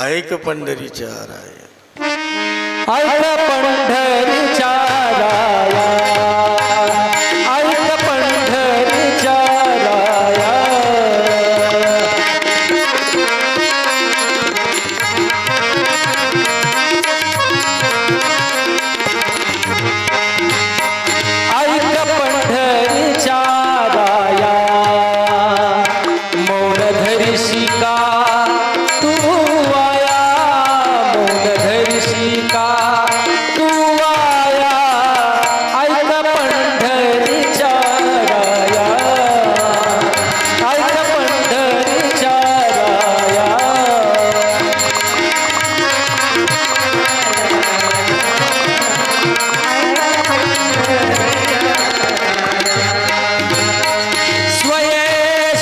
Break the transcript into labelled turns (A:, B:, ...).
A: ऐक पंढरीच्या राया.